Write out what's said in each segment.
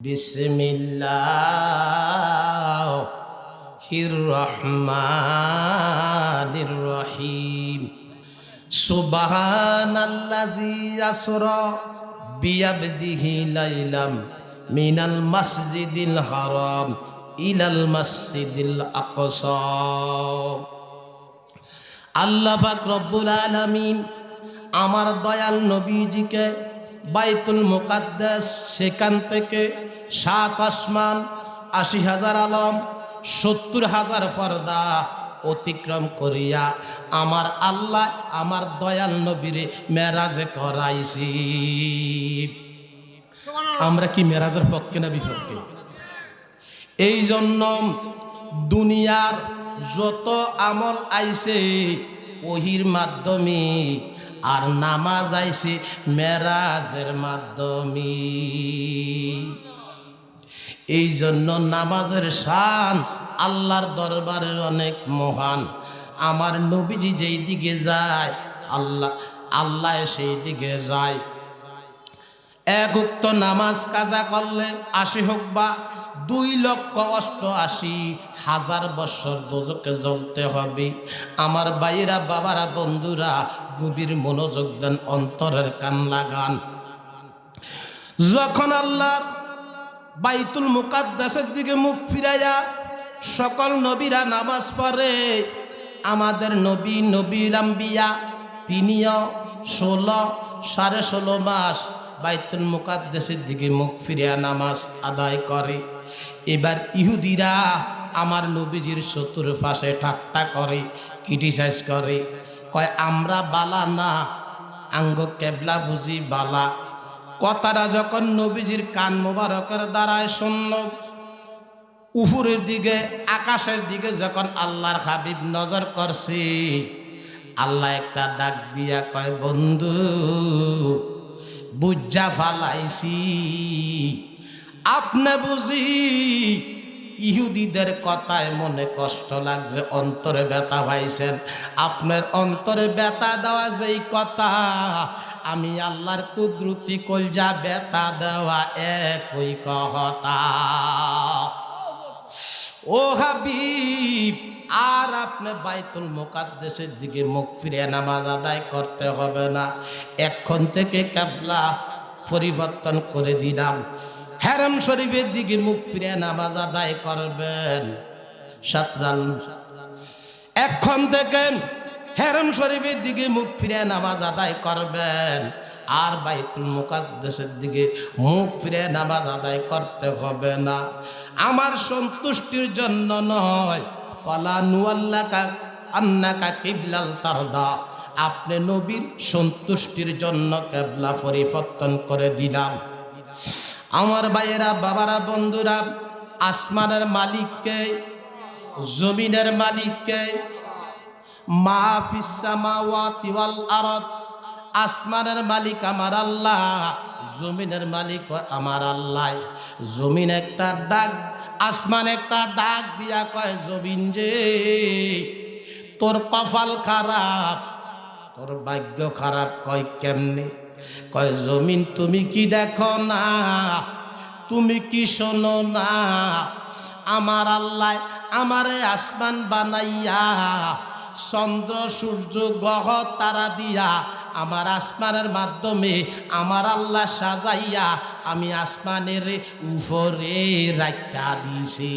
বিসমিল্লাহির রহমানির রহিম সুবহানাল্লাজি আসরা বিয়াবদিহি লাইলাম মিনাল মসজিদিল হারাম ইলাল মসজিদিল আকসা। আল্লাহ পাক রব্বুল আলামিন আমার দয়াল নবীজিকে বাইতুল মুকাদ্দাস সেখান থেকে সাত আসমান আশি হাজার আলম সত্তর হাজার ফর্দা অতিক্রম করিয়া আমার আল্লাহ আমার দয়াল নবীরে মেরাজে করাইছি। আমরা কি মেরাজের পক্ষে না বিপক্ষে? এই জন্য দুনিয়ার যত আমল আইছে ওহির মাধ্যমে আর নামাজ আইছে মেরাজের মাধ্যমে। এই জন্য নামাজের শান আল্লাহর দরবারে অনেক মহান। আমার নবীজি যেই দিকে যায়, আল্লাহ আল্লাহ সেই দিকে যায়। এক উক্ত নামাজ কাজা করলে, আশি হোক বা দুই লক্ষ অষ্ট আশি হাজার বছর দোজকে জ্বলতে হবে। আমার বাইরা বাবারা, বন্ধুরা, গভীর মনোযোগ দেন, অন্তরের কান লাগান। যখন আল্লাহ বাইতুল মুকাদ্দাসের দিকে মুখ ফিরাইয়া সকল নবীরা নামাজ পড়ে, আমাদের নবী, নবীর আম্বিয়া, তিনিও ষোলো, সাড়ে ষোলো মাস বাইতুল মুকাদ্দাসের দিকে মুখ ফিরিয়া নামাজ আদায় করে। এবার ইহুদিরা আমার নবীজির শত্রুর পাশে ঠাট্টা করে ক্রিটিসাইজ করে। কয়, আমরা বালা না, আঙ্গ কেবলা বুঝি বালা। কথাটা যখন নবীজির কান মোবারকের দ্বারায় শূন্য উপরের দিকে, আকাশের দিকে যখন আল্লাহর হাবিব নজর করছি, আল্লাহ একটা ডাক দিয়া কয়, বন্ধু বুজ্জা ফালাইছি। আপনি বুঝি ইহুদিদের কথায় মনে কষ্ট লাগছে, অন্তরে ব্যথা পাইছেন। আপনার অন্তরে ব্যথা দেওয়া যেই কথা, আমি আল্লাহর কুদরতি কলজা ব্যথা দেওয়া একই কথা। ও হাবিব, আর আপনি বাইতুল মোকাদ্দেসের দিকে মুখ ফিরে নামাজ আদায় করতে হবে না। এখন থেকে কাবলা পরিবর্তন করে দিলাম। হ্যারাম শরীফের দিকে মুখ ফিরে নামাজ আদায় করবেন। সাতরাল। এখন থেকে হেরম শরীফের দিকে মুখ ফিরে নামাজ আদায় করবেন। আর বাইতুল মুকাদ্দেসের দিকে মুখ ফিরে নামাজ আদায় করতে হবে না। আমার সন্তুষ্টির জন্য নয়। পালা নুয়াল্লাকা আন্নাকা কিবলাল তারদা। আপনি নবীর সন্তুষ্টির জন্য কেবলা পরিবর্তন করে দিলাম। আমার ভাইয়েরা, বাবারা, বন্ধুরা, আসমানের মালিককে, জমিনের মালিককে, মা ফিসামাওয়াতি আরদ, আসমানের মালিক আমার আল্লাহ, জমিনের মালিক আমার আল্লাহ। জমিন একটা ডাক, আসমান একটা ডাক দিয়া কয়, জমিন যে তোর কপাল খারাপ, তোর ভাগ্য খারাপ কয় কেমনে? কয় জমিন তুমি কি দেখো না? তুমি কি শোনো না? আমার আল্লাহ আমারে আসমান বানাইয়া চন্দ্র সূর্য গ্রহ তারা দিয়া আমার আসমানের মাধ্যমে আমার আল্লাহ সাজাইয়া আমি আসমানের উপরে রাখা দিছি।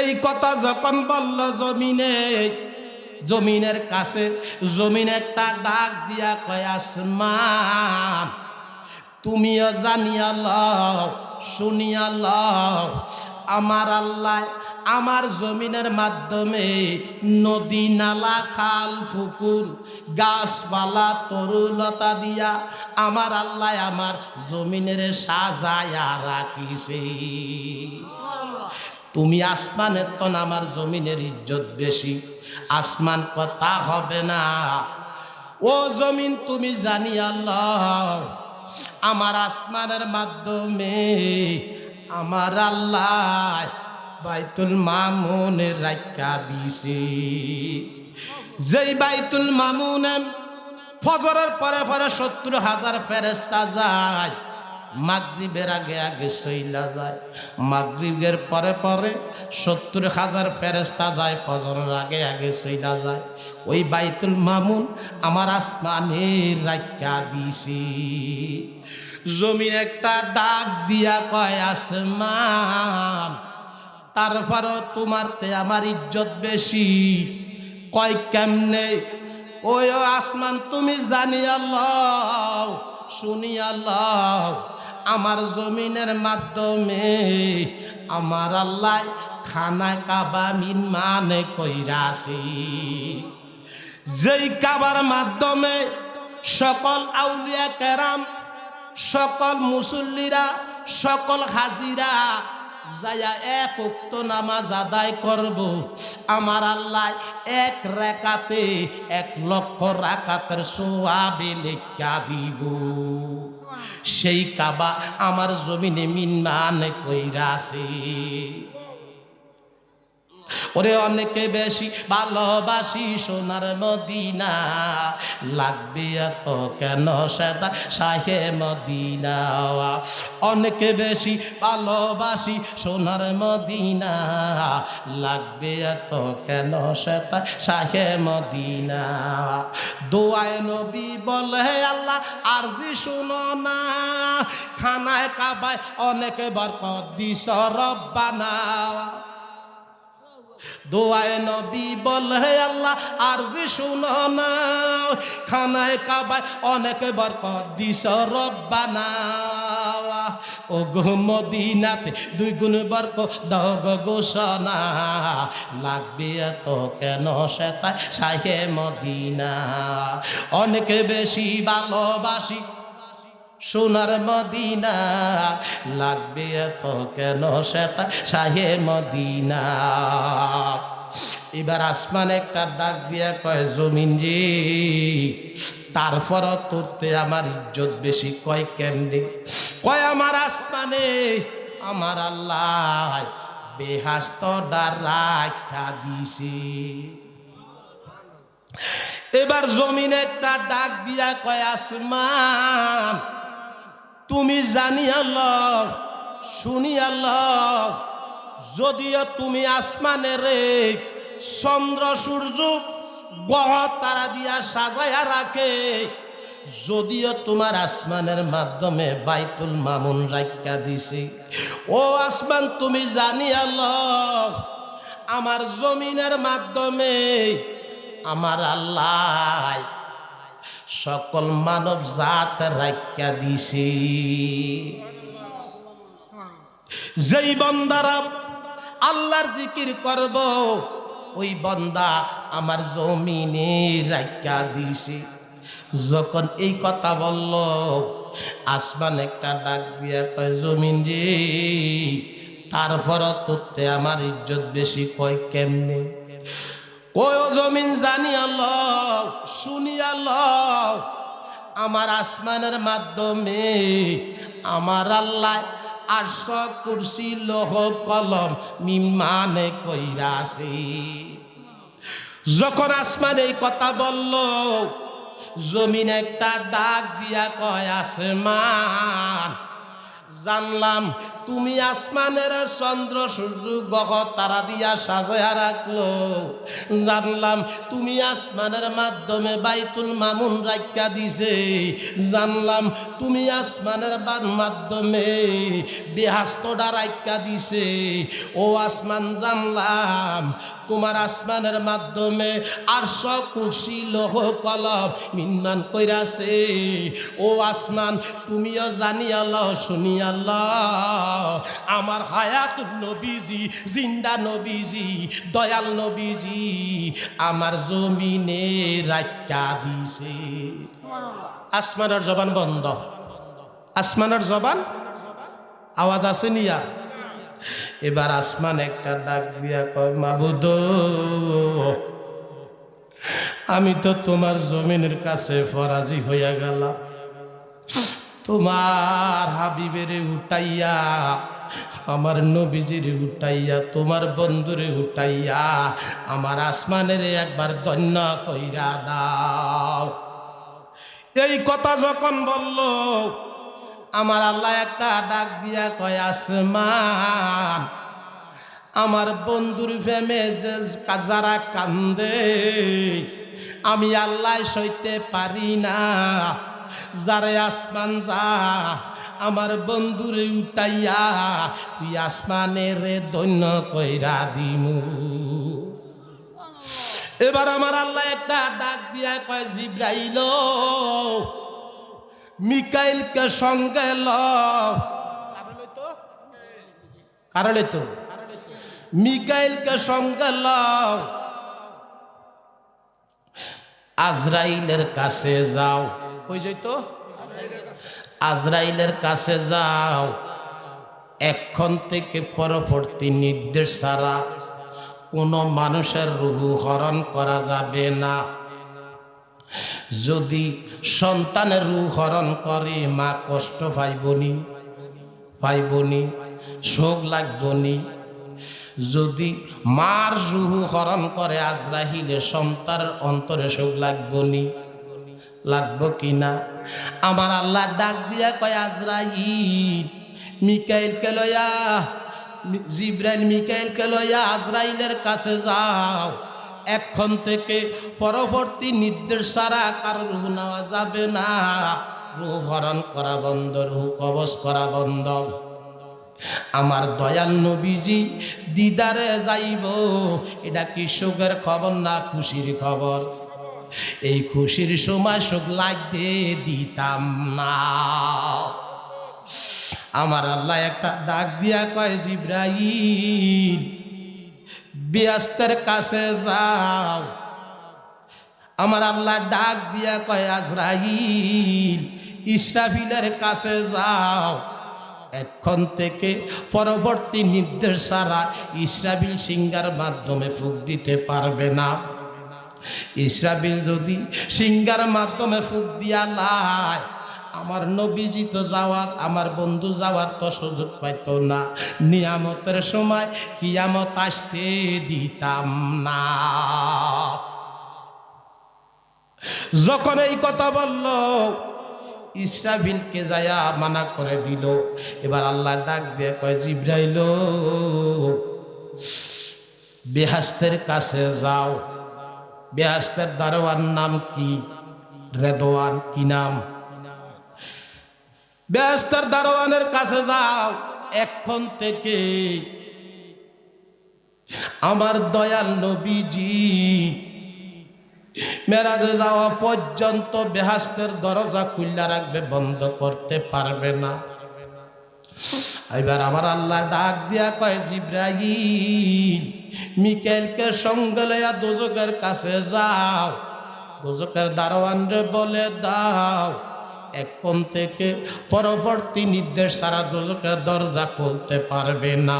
এই কথা যখন বলল জমিনে জমিনের কাছে জমিন একটা ডাক দিয়া কয়, আসমান, তুমিও জানিয়া লও, শুনিয়া লও, আমার আল্লাহ আমার জমিনের মাধ্যমে নদী, নালা, খাল ফুকুর গাছপালা, তরুলতা দিয়া আমার আল্লাহ আমার জমিনের সাজায়া রাখিছে। তুমি আসমানের তো না আমার জমিনের ইজ্জত বেশি। আসমান কথা হবে না। ও জমিন তুমি জানি আল্লাহ, আমার আসমানের মাধ্যমে আমার আল্লাহ বাইতুল মামুনে রাখা দিছে যেই বাইতুল মামুনে ফজরের পরে পরে সত্তর হাজার ফেরেস্তা যায় মাগরিবের আগে আগে সইলা যায়। মাগরিবের পরে পরে সত্তর হাজার ফেরেস্তা যায়, ফজরের আগে আগে সইলা যায়। ওই বাইতুল মামুন আমার আসমানের রাখা দিছি। জমিন একটা ডাক দিয়া কয়, আসমান, তারপরও তোমার তে আমার ইজ্জত বেশি। কয়, কেমনে? ওই আসমান, তুমি জানি আল্লাহ, শুনি আল্লাহ আমার জমিনের মাধ্যমে আমার আল্লাহ খানা কাবা মিন মানে কইরাছি যেই কাবার মাধ্যমে সকল আউলিয়া কেরাম, সকল মুসল্লিরা, সকল হাজিরা যায়া এক উক্ত নামাজ আদায় করব। আমার আল্লাহ এক রেখাতে এক লক্ষ রাকাতের সোয়াবে লেখা দিব। সেই কাবা আমার জমিনে মিনমান কইরাছে ওরে অনেকে বেশি ভালোবাসি সোনার মদিনা। লাগবে এত কেন সেটা শাহে মদিনা? অনেকে বেশি ভালোবাসি সোনার মদিনা। লাগবে এত কেন সেটা শাহে মদিনা? দোয়ায় নবী বলে, আল্লাহ আর জি শুনো না। খানায় কাবায় অনেকে বরকত দিস রব্বানা। দোয়ায় নবী বলে আল্লাহ, আর শুনো না। খানায় কাবায় অনেক বরকত দিস, রব্বানা। ও গো মদিনাতে দুই গুণ বরক দগ ঘোষণা। লাগবে এত কেন সেতায় সাহে মদিনা? অনেক বেশি ভালোবাসি সোনার মদিনা, লাগবে এত কেন সেতা শাহে মদিনা। এবার আসমান একটা ডাক দিয়া কয়, জমিন জি তারপর তোরতে আমার ইজ্জত বেশি, কয় কেমনে? কয়, আমার আসমানে, আমার আল্লাহ বেহাস্ত রাখা দিছি। এবার জমিন একটা ডাক দিয়া কয়, আসমান তুমি জানি আল্লাহ, শুনি আল্লাহ। যদিও তুমি আসমানে রে চন্দ্র, সূর্য গহ তারা দিয়া সাজায়া রাখে। যদিও তোমার আসমানের মাধ্যমে বাইতুল মামুন রাখা দিছে। ও আসমান, তুমি জানি আল্লাহ, আমার জমিনের মাধ্যমে, আমার আল্লাহ সকল মানব জাত রাখা দিছে। যেই বন্দারা আল্লাহর জিকির করব, ওই বন্দা আমার জমিনে রাখা দিছে। যখন এই কথা বলল, আসমান একটা ডাক দিয়া কয়, জমিন রে তারপর তোতে আমার ইজ্জত বেশি কয় কেমনে? কয় জমিন জানি আল্লাহ, শুনি আল্লাহ। আমার আসমানের মাধ্যমে আমার আল্লাহ আর্শ কুরসি লোহ কলম মিমানে কইরাছে যখন আসমান এই কথা বলল, জমিন একটা ডাক দিয়া কয়, আসমান। জানলাম, তুমি আসমানের চন্দ্র, সূর্য গহ তারা দিয়া সাজায়া রাখল। জানলাম, তুমি আসমানের মাধ্যমে বাইতুল মামুন রাখা দিছে। জানলাম, তুমি আসমানের মাধ্যমে বেহাস্তটা রাখা দিছে। ও আসমান, জানলাম, তোমার আসমানের মাধ্যমে আর সব লোহ কলম মিনমান কইরাছে। ও আসমান, তুমিও জানি আল্লাহ শুনি আল্লাহ আমার হায়াত নবীজি জিন্দা নবীজি দয়াল নবীজি আমার জমিনে রাখা দিছে। আসমানের জবান বন্ধ। আসমানের জবান? আওয়াজ আছে নিয়া এবার আসমান একটা ডাক দিয়া কয় মাবুদ আমি তো তোমার জমিনের কাছে ফরাজি হইয়া গেলাম। তোমার হাবিবেরে উঠাইয়া, আমার নবীজির উঠাইয়া, তোমার বন্ধুরে উঠাইয়া, আমার আসমানের একবার ধন্য কইরা দাও। এই কথা যখন বলল, আমার আল্লাহ একটা ডাক দিয়া কয়, আসমান, আমার বন্ধুর ফেমে যে যারা কান্দে, আমি আল্লাহ সইতে পারি না। যারে আসমান যা, আমার বন্ধুরে উঠাইয়া তুই আসমানের দৈন্য কইরা দিমু। এবার আমার আল্লাহ একটা ডাক দিয়া কয়, জিব্রাইল, মিকাইলকে সঙ্গে ল। কারণে তো মিকাইলকে সঙ্গে ল। আজরাইলের কাছে যাও। কই যাই তো আজরাইলের কাছে যাও। এখন থেকে পরবর্তী নির্দেশ ছাড়া কোনো মানুষের রুহু হরণ করা যাবে না। যদি সন্তানের রুহ হরণ করে, মা কষ্ট পাইবনি পাইবনি, শোক লাগবনি। যদি মার রুহু হরণ করে আজরাহিলে সন্তানের অন্তরে শোক লাগবনি। লাগবো কিনা? আমার আল্লাহ ডাক দিয়া কয়, আজরাইল মিকাইল কে লয়া জিব্রাইল মিকাইল কে লয়া আজরাইলের কাছে যাও। এখন থেকে পরবর্তী নির্দেশ ছাড়া কারও রুহ নেওয়া যাবে না। রুহ হরণ করা বন্ধ রুহ কবচ করা বন্ধ। আমার দয়াল নবীজি দিদারে যাইব, এটা কি সুখের খবর না খুশির খবর? এই খুশির সময় সুখ লাগতে দিতাম না। আমার আল্লাহ একটা ডাক দিয়া কয়, জিব্রাইল, বিয়াস্তের কাছে যাও। আমার আল্লাহ ডাক দিয়া কয়, আজরাইল, ইসরাফিলের কাছে যাও। এখন থেকে পরবর্তী নির্দেশ ছাড়া ইসরাবিল সিঙ্গার মাধ্যমে ফুক দিতে পারবে না। ইসরাবিল যদি সিঙ্গার মাধ্যমে ফুক দিয়া লাই, আমার নবীজি তো যাওয়ার, আমার বন্ধু যাওয়ার তো সুযোগ পাইতো না। নিয়ামতের সময় কিয়ামত আসতে দিতাম না। যখন এই কথা বলল ইসরাফিলকে যায়া মানা করে দিল। এবার আল্লাহ ডাক দিয়ে কয়, জিব্রাইল, বেহাস্তের কাছে যাও। বেহাস্তের দারোয়ান নাম কি? রেদোয়ান কি নাম? বেহাস্তের দারোয়ানের কাছে যাও, এখন থেকে আমার দয়াল নবীজি, মেরাজে যাওয়া পর্যন্ত বেহাস্তের দরজা খুললা রাখবে, বন্ধ করতে পারবে না। এবার আমার আল্লাহ ডাক দিয়া কয় জিব্রাহিম মিকেলকে সঙ্গে লইয়া দুজকের কাছে যাও। দুজকের দারোয়ান রে বলে দাও, এখন থেকে পরবর্তী নির্দেশ সারা দুজকের দরজা খুলতে পারবে না।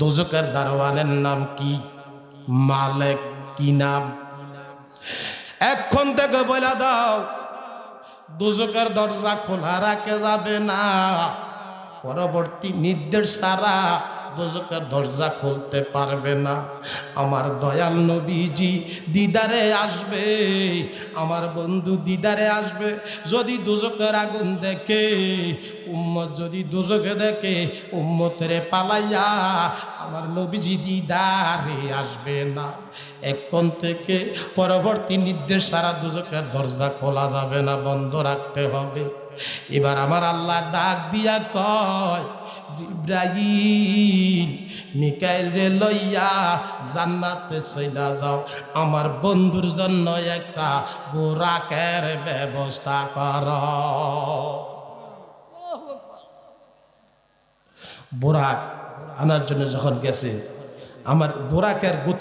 দুজকের দারোয়ানের নাম কি? মালেক কি নাম? এখন থেকে বলে দাও দুজকের দরজা খোলা রাখে যাবে না। পরবর্তী নির্দেশ সারা দোজকের দরজা খুলতে পারবে না। আমার দয়াল নবীজি দিদারে আসবে, আমার বন্ধু দিদারে আসবে। যদি দুজকের আগুন দেখে, উম্মত যদি দুজকে দেখে, উম্মতেরে পালাইয়া আমার নবীজি দিদারে আসবে না। এখন থেকে পরবর্তী নির্দেশ সারা দুজকের দরজা খোলা যাবে না বন্ধ রাখতে হবে। এবার আমার আল্লাহ ডাক দিয়া কয় জিব্রাইল মিকাইল রে লইয়া জান্নাতে চইলা যাও। আমার বন্ধুর জন্য একটা বোরাকের ব্যবস্থা কর। বোরাক আনার জন্য যখন গেছে আমার বোরাকের গুত